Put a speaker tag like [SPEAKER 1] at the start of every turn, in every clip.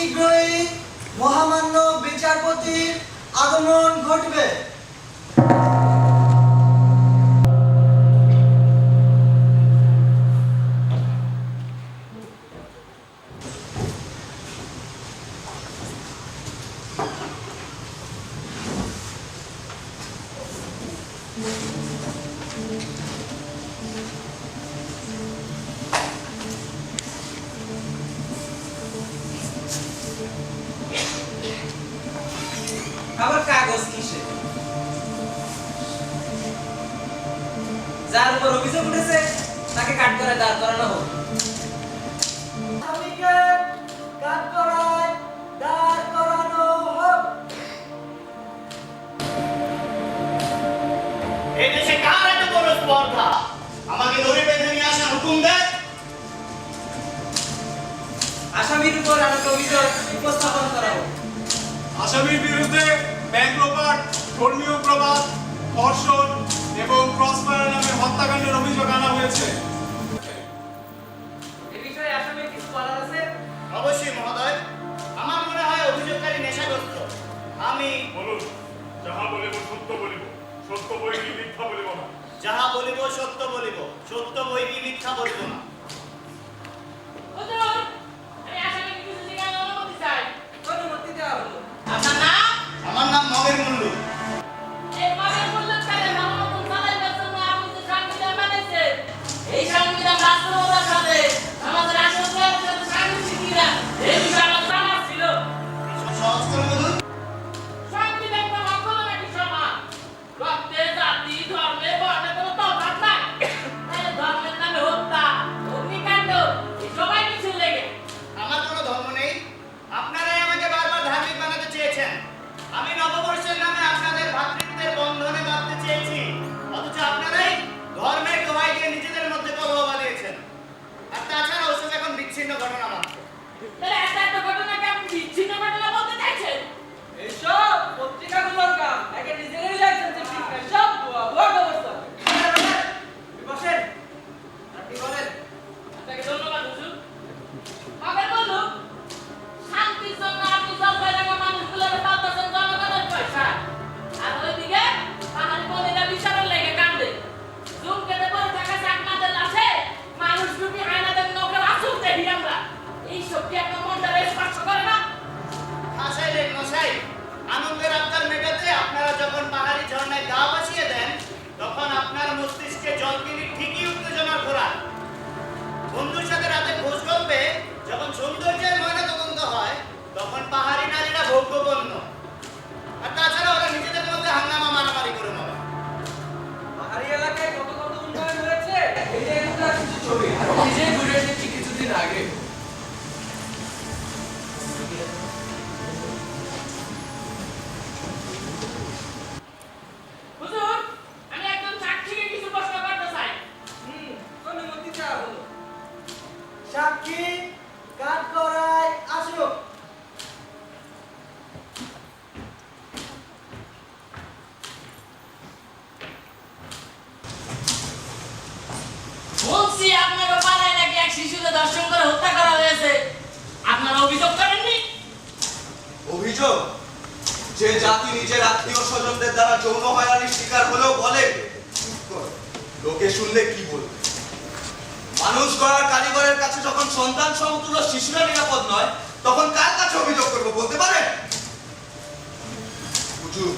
[SPEAKER 1] শীঘ্রই মহামান্য বিচারপতির আগমন ঘটবে।
[SPEAKER 2] আবার কাগজ কিসে? যার উপর অভিযোগ উঠেছে তাকে কাট করে দাঁড় করানো হোক।
[SPEAKER 1] আসামিকে কাঠগড়ায় দাঁড় করানো হোক।
[SPEAKER 3] এই দেশে কার এত বড় স্পর্ধা? আমাকে দড়ি বেঁধে নিয়ে আসার হুকুম দেয়
[SPEAKER 2] আসামির উপর আরেকটা অভিযোগ উপস্থাপন করা হোক।
[SPEAKER 4] আসামির বিরুদ্ধে ব্যাংক ধর্মীয় প্রবাদ ধর্ষণ এবং ক্রসফায়ার নামে হত্যাকাণ্ডের অভিযোগ আনা হয়েছে।
[SPEAKER 2] এ বিষয়ে আসামির কিছু
[SPEAKER 3] অবশ্যই মহোদয়। আমার মনে হয় অভিযোগকারী নেশাগ্রস্ত। আমি
[SPEAKER 4] বলুন যাহা বলিব সত্য বলিব। সত্য বই কি মিথ্যা বলিব না?
[SPEAKER 3] যাহা বলিব সত্য বলিব। সত্য বই কি মিথ্যা বলিব না? তখন আপনার মস্তিষ্কে জলকিনি ঠিকই উত্তেজনার ঘোরা বন্ধুর সাথে রাতে খোঁজ গল্পে যখন সৌন্দর্যের ময়না তদন্ত হয়, তখন পাহাড়ি নারীরা ভোগ্যপণ্য। আর তাছাড়া ওরা নিজেদের মধ্যে হাঙ্গামা, মারামারি করে মরে
[SPEAKER 1] সাক্ষী কাঠগড়ায় আসুক।
[SPEAKER 5] বলছি আপনাকে পাড়ায় নাকি এক শিশুকে দর্শন করে হত্যা করা হয়েছে? আপনারা অভিযোগ করেননি?
[SPEAKER 6] অভিযোগ? যে জাতি নিজের আত্মীয় স্বজনদের দ্বারা যৌন হয়রানির শিকার হলেও বলে? লোকে শুনলে কি বলবে? মানুষ গড়ার কারিগরের কাছে যখন সন্তান সমতুল্য শিশুরা নিরাপদ নয় তখন কার কাছে অভিযোগ করব বলতে পারেন? হুজুর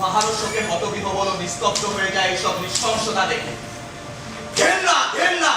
[SPEAKER 6] পাহাড় শোকে হতবিহবল নিস্তব্ধ হয়ে যায় এইসব নিঃশংসতা দেখে। ঘেন্না ঘেন্না।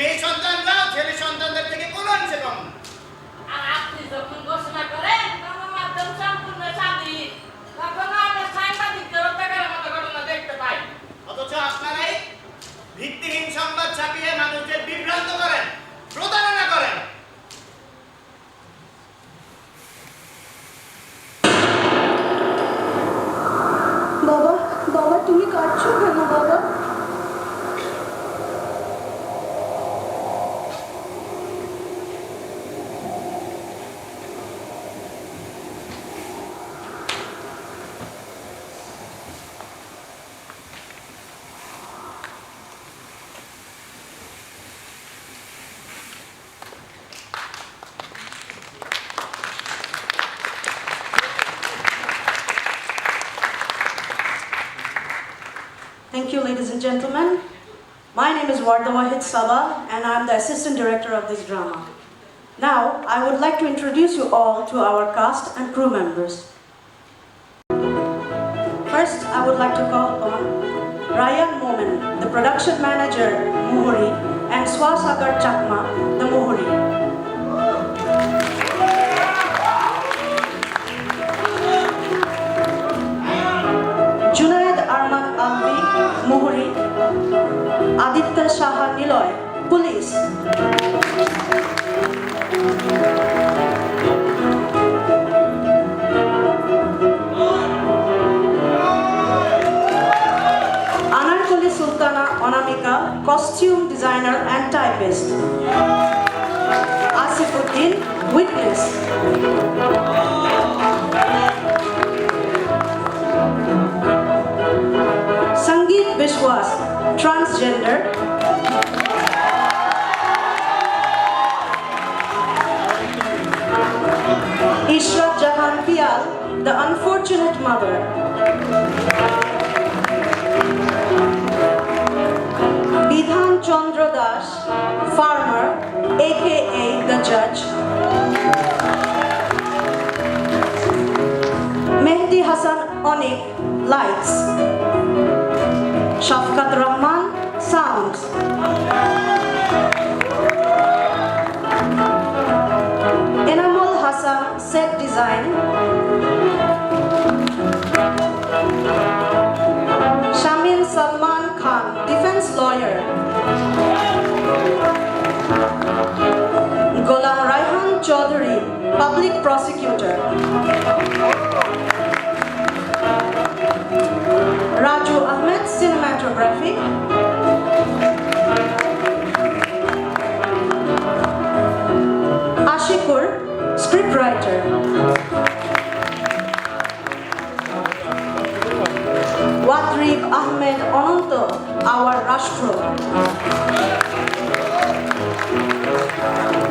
[SPEAKER 3] মেয়ে সন্তানরাও ছেলে সন্তানদের থেকে কোনো অংশে কম? না
[SPEAKER 5] আর আপনি যখন ঘোষণা করেন গণমাধ্যম সম্পূর্ণ স্বাধীন। তখন আমরা সাংবাদিকদের হত্যাকারের মতো ঘটনা দেখতে পাই।
[SPEAKER 3] অথচ আপনারাই ভিত্তিহীন সংবাদ ছাপিয়ে মানুষদের বিভ্রান্ত করেন। প্রতারণা
[SPEAKER 7] Thank you, ladies and gentlemen. My name is Warda Wahid Saba, and I'm the assistant director of this drama. Now, I would like to introduce you all to our cast and crew members. First, I would like to call upon Ryan Momen, the production manager, Muhuri, and Swasagar Chakma, the Muhuri. Police. Anarkali Sultana Onamika, costume designer and typist. Asifuddin, witness. Sangeet Bishwas, transgender. Ishrat Jahan Pial, the unfortunate mother. Bidhan Chandra Das, farmer, aka the judge. Mehdi Hassan Onik, lights. Shafkat Rahman, sounds. Shamil Salman Khan, defense lawyer. Golam Raihan Chaudhary, public prosecutor. Raju Ahmed, cinematography.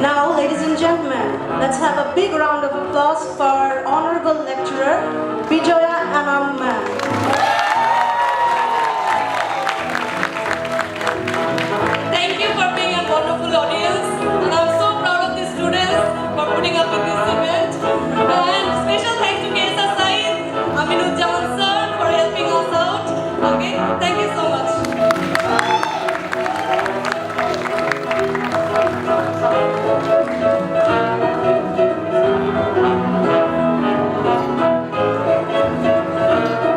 [SPEAKER 7] Now, ladies and gentlemen, let's have a big round of applause for our honorable lecturer,